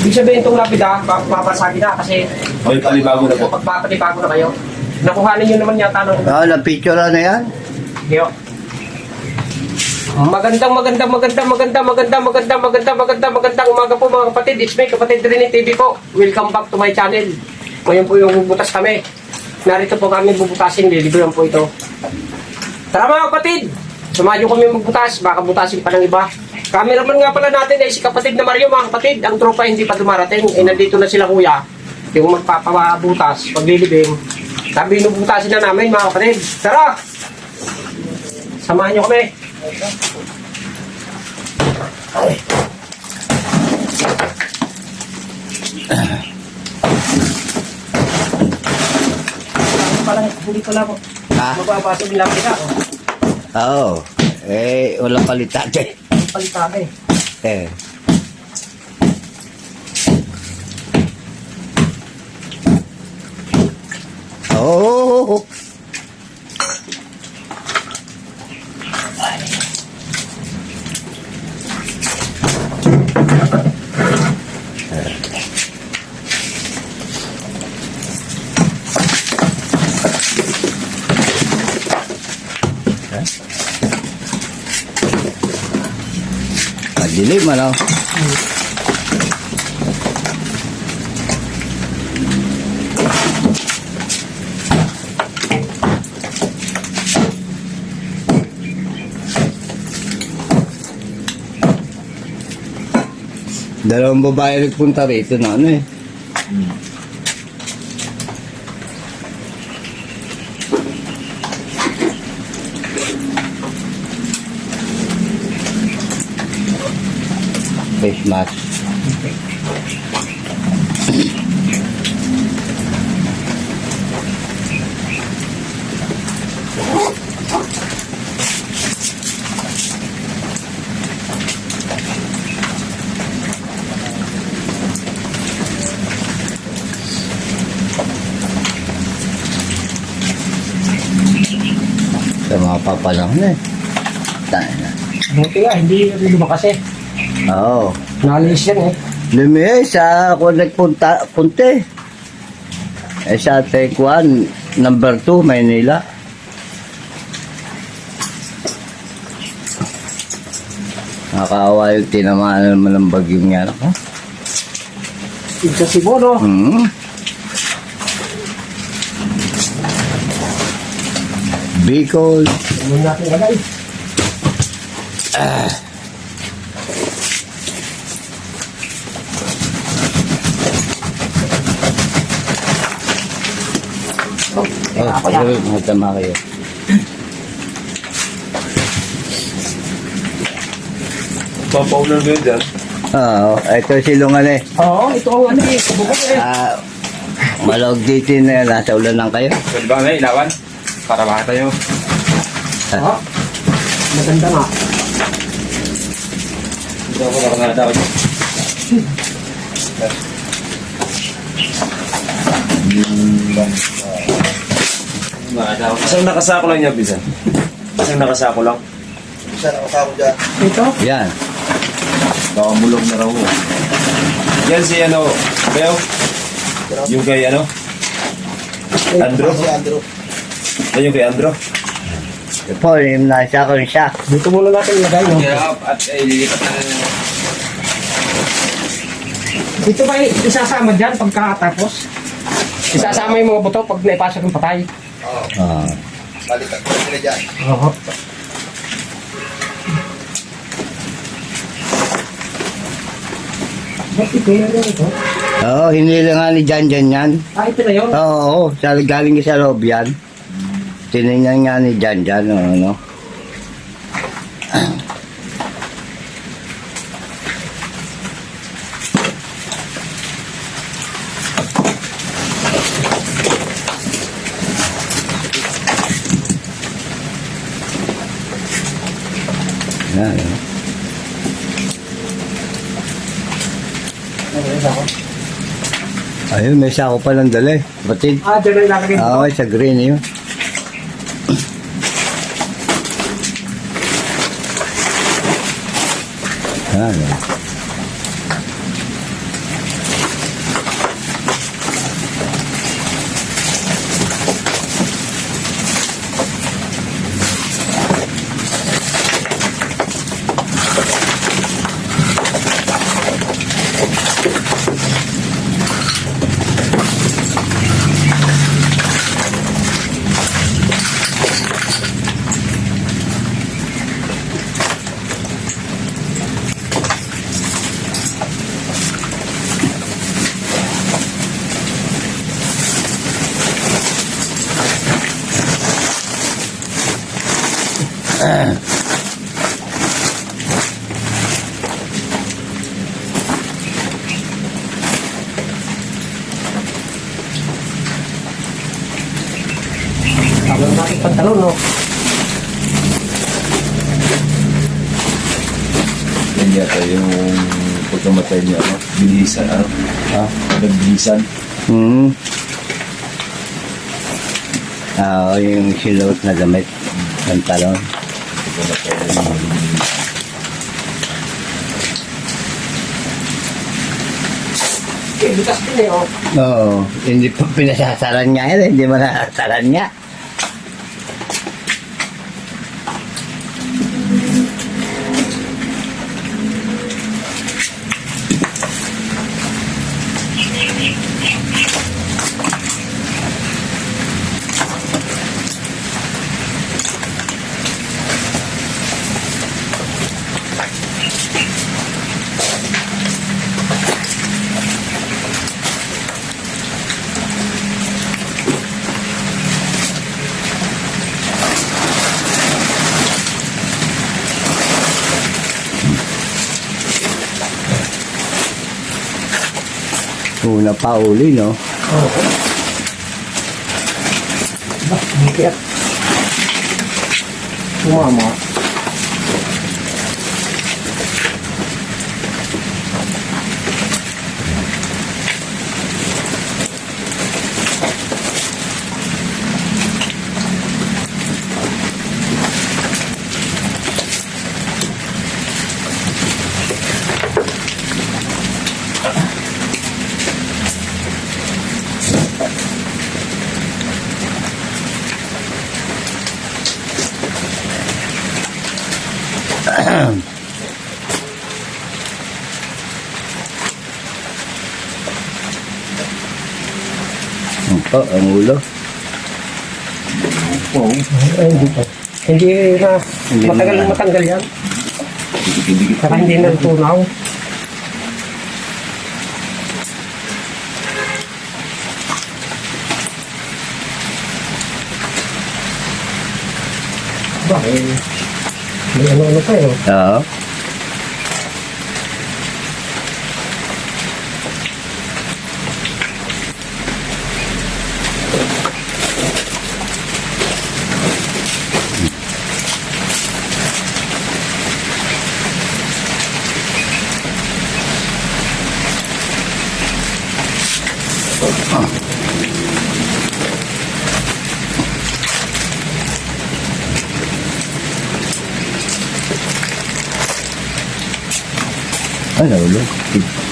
Ibig sabihin itong lapida, pa- papasagi na kasi Okay, palibago na po. pagpapatibago na kayo. Nakuhanin nyo naman yata nung Ah, na-picture na yan? Yo. Magandang magandang magandang magandang magandang magandang magandang magandang magandang umaga po mga kapatid. It's me, kapatid Rini TV po. Welcome back to my channel. Ngayon po yung bubutas kami. Narito po kami bubutasin. Lilibuyan po ito. Tara mga kapatid! Sumayo kami magbutas. Baka butasin pa ng iba. Cameraman nga pala natin ay si kapatid na Mario mga kapatid. Ang tropa hindi pa dumarating. Eh nandito na sila kuya. Yung magpapabutas, paglilibing. Sabi nung butasin na namin mga kapatid. Tara! Samahan nyo kami. Parang hindi ko lang Ha? mababasok yung lapis ako. Oo. Eh, walang palitate. ค十八倍า Madilim, ano? Dalawang babae nagpunta rito na ano eh. Face mask. Sa mga papalang na eh. Tayo na. Buti nga, hindi lumaki kasi. Oo. Nalis yan eh. Lumi sa ako nagpunta punte. Eh sa Taekwan, number 2, Maynila. Nakakaawa yung tinamaan naman ng bagyong yan ako. Yung sa Cebu, no? Hmm. Bicol. Ano natin lagay? Oh, pagkakit, magtama kayo. Papaulan yun dyan. Oo, ito silungan eh. Oo, ito ang ano eh. Bukod eh. Ah, malog dito na yan, nasa ulan lang kayo. Pwede ba kami ilawan? Para makita nyo. Oo. Maganda nga. Ito ako baka nga dapat. Isang nakasako lang niya, Bisan. Isang nakasako lang. Ito? Yan. Baka mulong na raw. Yan si ano, Beo? Yung kay ano? Andro? Yan yung kay Andro? Po, yung nasa ko siya. Dito muna natin ilagay, no? Hirap at eh, lilipat na Ito ba eh, isasama dyan pagkatapos? Isasama yung mga buto pag naipasok ng patay. Ah. Oo. Ba't ito na rin ito? Oo, hinila nga ni Jan Jan yan. Ah, ito na yun? Oo, oo, sa, galing sa loob yan. Tinignan nga ni Jan Jan, o, ano. Yan. Ayun, may sako pa lang dala eh. Batid. Ah, dyan ang ilalagay dito. Oo, sa green yun. Ano? Tama pantalon, no? Yan yata yung pagkamatay niya, ano? Bilisan, ano? Ha? Nagbilisan. Hmm. Ah, yung siluot na damit. Pantalon. Pagkamatay niya. Eh, eh, oh. Oo. Hindi pa pinasasaran niya yan. Hindi mo nasasaran niya. Una pa uli, no? Oo. Bah, bigat. Opo, ang ulo. Oo. Ay, hindi pa. Hindi na, matagal na. matanggal yan. Saka hindi na tunaw. Ba, eh, may ano-ano pa eh. Oo. Ano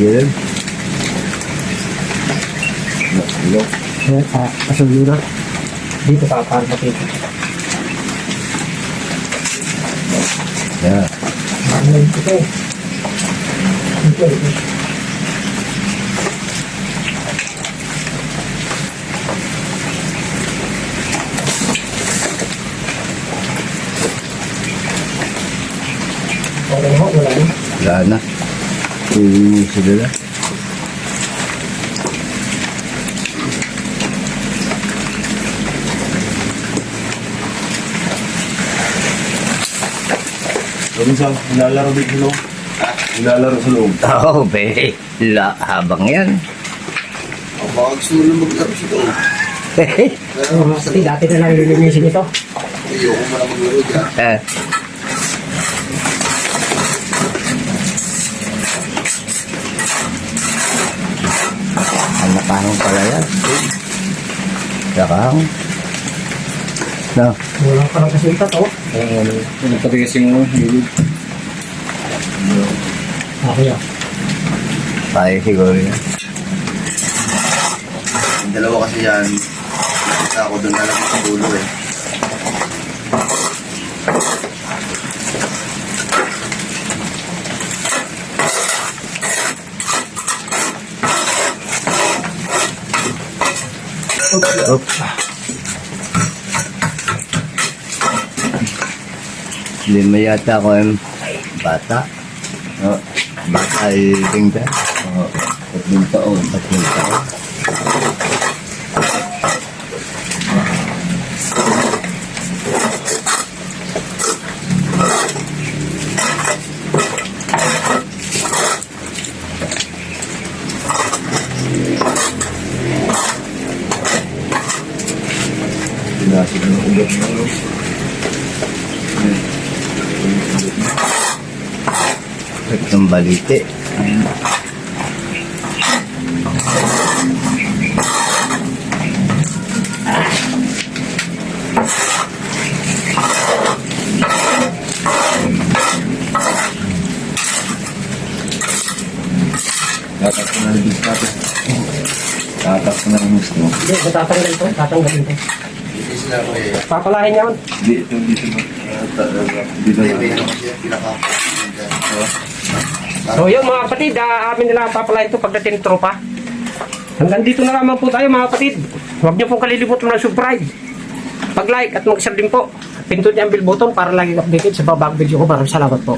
ulo? Dilim. Ilog. Ayan, ah, asulura. Dito pa, para makita. Yan. Ayan, ito. Ito, ito. Na ho, wala na. Wala na. Sila na. Robinson, nilalaro dito sa loob. Nilalaro sa loob. Oo, oh, be. La, habang yan. Baka gusto mo lang maglaro. Pero Oh, kasi dati na lang lilinisin ito. ayoko mo na maglaro dyan. eh. Ang nakahang pala yan. Nakahang. No. Wala ka lang kasi ito to. Ano pati kasi mo, hilid. Okay ah. Tayo siguro yan. Dalawa kasi yan, nakita ako doon na lang sa dulo eh. Oops. Lima yata ako yung bata. Ah, Bata yung tingda. ah, tatlong taon. Tatlong taon. Pinasig ng ugat mo. no? Tatlong balite. Tatak ko na rin natin. Tatak ko na rin gusto. Hindi, ito tatanggal ito. Tatanggalin ito. Hindi ako eh. Papalahin niya. Dito, dito mo. Dito pinaka. So yun mga kapatid, ah, amin nila papalahin ito pagdating ng tropa. Hanggang dito na lamang po tayo mga kapatid. Huwag niyo pong kalilimutan ng subscribe. Pag-like at mag-share din po. Pindutin niyo ang bell button para lagi updated sa babag video ko. Maraming salamat po.